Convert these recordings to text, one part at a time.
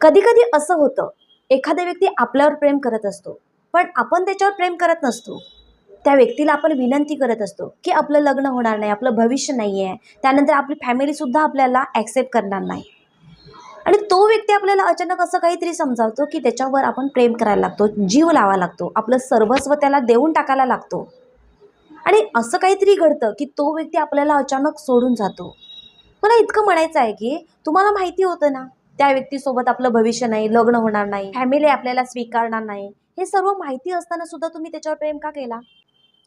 कधी कधी असं होतं एखादा व्यक्ती आपल्यावर प्रेम करत असतो पण आपण त्याच्यावर प्रेम करत नसतो. त्या व्यक्तीला आपण विनंती करत असतो की आपलं लग्न होणार नाही आपलं भविष्य नाही आहे त्यानंतर आपली फॅमिलीसुद्धा आपल्याला ॲक्सेप्ट करणार नाही. आणि तो व्यक्ती आपल्याला अचानक असं काहीतरी समजावतो की त्याच्यावर आपण प्रेम करायला लागतो जीव लावा लागतो आपलं सर्वस्व त्याला देऊन टाकायला लागतो. आणि असं काहीतरी घडतं की तो व्यक्ती आपल्याला अचानक सोडून जातो. मला इतकं म्हणायचं आहे की तुम्हाला माहिती होतं ना त्या व्यक्तीसोबत आपलं भविष्य नाही लग्न होणार नाही फॅमिली आपल्याला स्वीकारणार नाही हे सर्व माहिती असताना सुद्धा तुम्ही त्याच्यावर प्रेम का केला?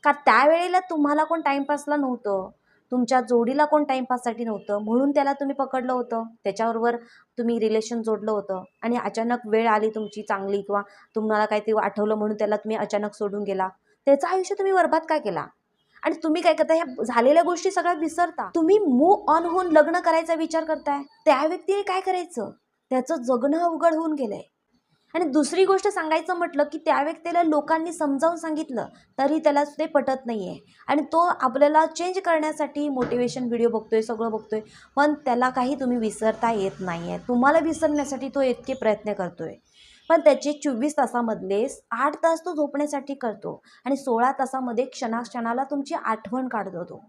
का त्यावेळेला तुम्हाला कोण टाईमपासला नव्हतं? तुमच्या जोडीला कोण टाईमपाससाठी नव्हतं? म्हणून त्याला तुम्ही पकडलं होतं? त्याच्याबरोबर तुम्ही रिलेशन जोडलं होतं? आणि अचानक वेळ आली तुमची चांगली किंवा तुम्हाला काहीतरी आठवलं म्हणून त्याला तुम्ही अचानक सोडून गेला? त्याचं आयुष्य तुम्ही बरबाद का केला? आणि तुम्ही काय करता ह्या झालेल्या गोष्टी सगळ्या विसरता. तुम्ही मूव ऑन होऊन लग्न करायचा विचार करताय. त्या व्यक्तीने काय करायचं? त्याचं जगणं अवघड होऊन गेलंय. आणि दुसरी गोष्ट सांगायचं म्हटलं की त्या व्यक्तीला लोकांनी समजावून सांगितलं तरी त्याला ते पटत नाही आहे आणि तो आपल्याला चेंज करण्यासाठी मोटिवेशन व्हिडिओ बघतोय सगळं बघतोय. पण त्याला काही तुम्ही विसरता येत नाही आहे तुम्हाला विसरण्यासाठी तो इतके प्रयत्न करतोय. पण त्याचे चोवीस तासामधले आठ तास तो झोपण्यासाठी करतो आणि सोळा तासामध्ये क्षणाक्षणाला तुमची आठवण काढतो तो.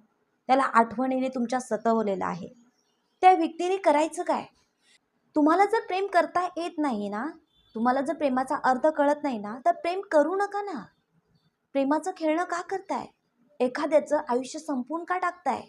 त्याला आठवणीने तुमच्या सतवलेला आहे. त्या व्यक्तीने करायचं काय? तुम्हाला जर प्रेम करता येत नाही ना तुम्हाला जर प्रेमाचा अर्थ कळत नाही ना तर प्रेम करू नका ना. प्रेमाचं खेळणं का करताय? एखाद्याचं आयुष्य संपवून का टाकताय?